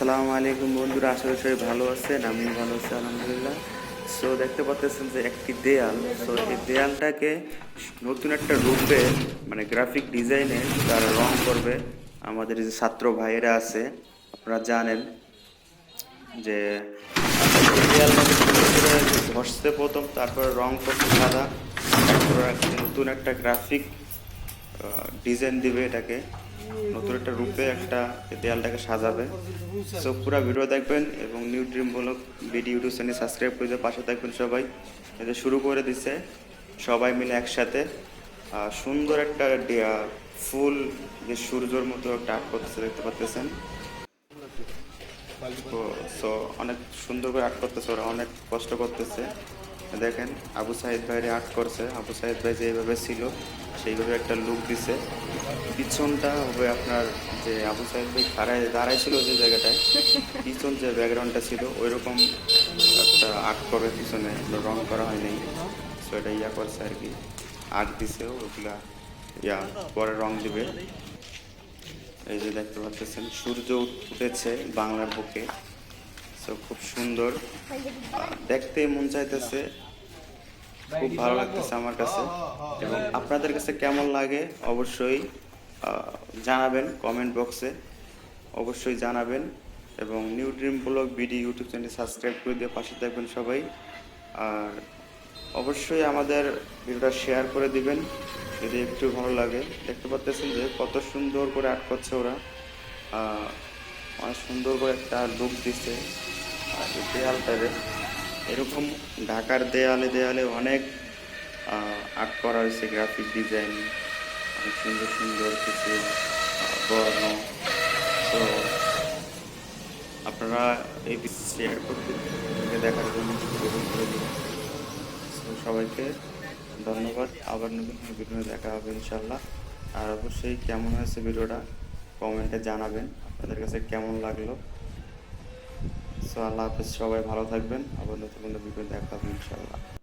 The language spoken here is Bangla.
আসসালামু আলাইকুম বন্ধুরা আসলে সবাই ভালো আছেন আমি ভালো আছি, আলহামদুলিল্লাহ। সো দেখতে পাচ্ছেন যে একটি দেয়াল সো এই দেয়ালটাকে নতুন একটা রূপে মানে গ্রাফিক ডিজাইনে তারা রং করবে। আমাদের যে ছাত্র ভাইয়েরা আছে, আপনারা জানেন যে ঘষতে প্রথম, তারপরে রং করতে সাদা নতুন একটা গ্রাফিক ডিজাইন দিবে এটাকে। নতুন একটা রূপে একটা দেয়ালটাকে সাজাবে। সো পুরো ভিডিও দেখবেন এবং new dream blog BD YouTube channel subscribe করে পাশে থাকবেন সবাই। এটা শুরু করে দিছে। সবাই মিলে একসাথে সুন্দর একটা ফুল যে সূর্যর মতো একটা আর্ট করতেছে, দেখতে পাচ্ছেন সো অনেক সুন্দর করে আর্ট করতেছে ওরা, অনেক কষ্ট করতেছে। দেখেন, আবু সাহিদ ভাইরে আর্ট করছে। আবু সাহিদ ভাই যেভাবে ছিল, সেইভাবে একটা লুক দিছে। পিছনটা হবে আপনার যে আবু সাহিদ ভাই দাঁড়ায় দাঁড়ায় ছিল যে জায়গাটায়, পিছন যে ব্যাকগ্রাউন্ডটা ছিল ওই রকম একটা আর্ট করবে পিছনে রং করা হয়নি সো এটা ইয়া করছে আর কি। আর্ট দিছে, ওগুলা ইয়া, পরে রং দিবে। এই যে দেখতে পাচ্ছেন, সূর্য উঠেছে বাংলার বুকে। সো খুব সুন্দর। দেখতে মন চাইতেছে খুব ভালো লাগতেছে আমার কাছে। এবং আপনাদের কাছে কেমন লাগে অবশ্যই জানাবেন কমেন্ট বক্সে অবশ্যই জানাবেন এবং new dream blog BD YouTube channel subscribe করে দিয়ে পাশে থাকবেন সবাই। আর অবশ্যই আমাদের ভিডিওটা শেয়ার করে দিবেন যদি একটু ভালো লাগে। দেখতে পাচ্ছেন যে কত সুন্দর করে আর্ট করছে ওরা। অনেক সুন্দর করে একটা লুক দিচ্ছে আর এই দেয়ালটারে এরকম ঢাকার দেয়ালে দেয়ালে অনেক আর্ট করা হয়েছে গ্রাফিক ডিজাইন অনেক সুন্দর সুন্দর কিছু বর্ণ। তো আপনারা এই শেয়ার করতে দেখার জন্য সবাইকে ধন্যবাদ। আবার নতুন ভিডিও দেখা হবে ইনশাল্লাহ আর অবশ্যই কেমন হয়েছে ভিডিওটা কমেন্টে জানাবেন। আপনাদের কাছে কেমন লাগল? সো আল্লাহ হাফেজ সবাই ভালো থাকবেন। আবার নতুন কোনো ভিডিও দেখা হবে ইনশাল্লাহ